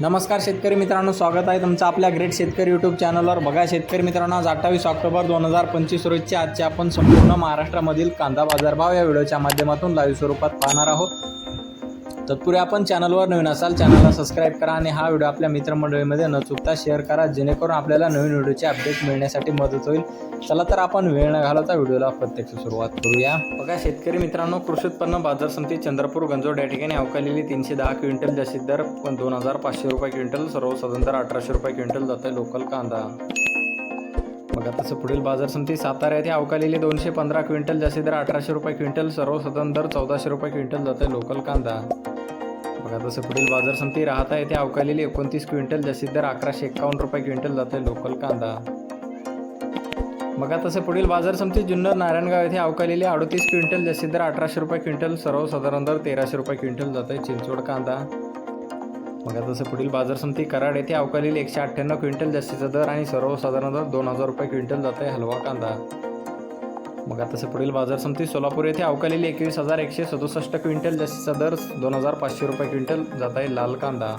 नमस्कार शेतकरी मित्रांनो स्वागत आहे तुमचं आपल्या ग्रेट शेतकरी यूट्यूब चॅनलवर बघा शेतकरी मित्रांनो आज अठ्ठावीस ऑक्टोबर दोन हजार पंचवीस रोजचे आजचे आपण संपूर्ण महाराष्ट्रामधील कांदा बाजारभाव या व्हिडिओच्या माध्यमातून लाईव्ह स्वरूपात पाहणार आहोत. तत्पूर्वी आपण चॅनलवर नवीन असाल चॅनलला सबस्क्राईब करा आणि हा व्हिडिओ आपल्या मित्रमंडळीमध्ये न चुकता शेअर करा जेणेकरून आपल्याला नवीन व्हिडिओचे अपडेट मिळण्यासाठी मदत होईल. चला तर आपण वेळ न घालवता व्हिडिओला प्रत्यक्ष सुरुवात करूया. बघा शेतकरी मित्रांनो कृषी उत्पन्न बाजार समिती चंद्रपूर गंजोड या ठिकाणी अवकालेली तीनशे दहा क्विंटल जास्तीत दर पण दोन हजार पाचशे रुपये क्विंटल सर्वसाधारण दर अठराशे रुपये क्विंटल जात आहे लोकल कांदा. बघा तसं पुढील बाजार समिती सातारा येथे अवकालेली दोनशे पंधरा क्विंटल जास्तीत दर अठराशे रुपये क्विंटल सर्वसाधारण दर चौदाशे रुपये क्विंटल जात आहे लोकल कांदा. बघा तसं पुढील बाजार समिती राहता येथे अवकालेली एकोणतीस क्विंटल जास्तीत दर अकराशे एक्कावन्न रुपये क्विंटल जाते लोकल कांदा. बघा तसं पुढील बाजार समिती जुन्नर नारायणगाव येथे अवकालेली अडतीस क्विंटल जास्तीत दर अठराशे रुपये क्विंटल सर्वसाधारण दर तेराशे रुपये क्विंटल जाते आहे चिंचवड कांदा. बघा तसं पुढील बाजार समिती कराड येथे अवकालेली एकशे अठ्ठ्याण्णव क्विंटल जास्तीचा दर आणि सर्वसाधारण दर दोन हजार रुपये क्विंटल जाते आहे हलवा कांदा. मग तसं पुढील बाजार समिती सोलापूर येथे अवकालेली एकवीस हजार एकशे सदुसष्ट क्विंटल जास्तीचा दर दोन हजार पाचशे रुपये क्विंटल जात आहे लाल कांदा.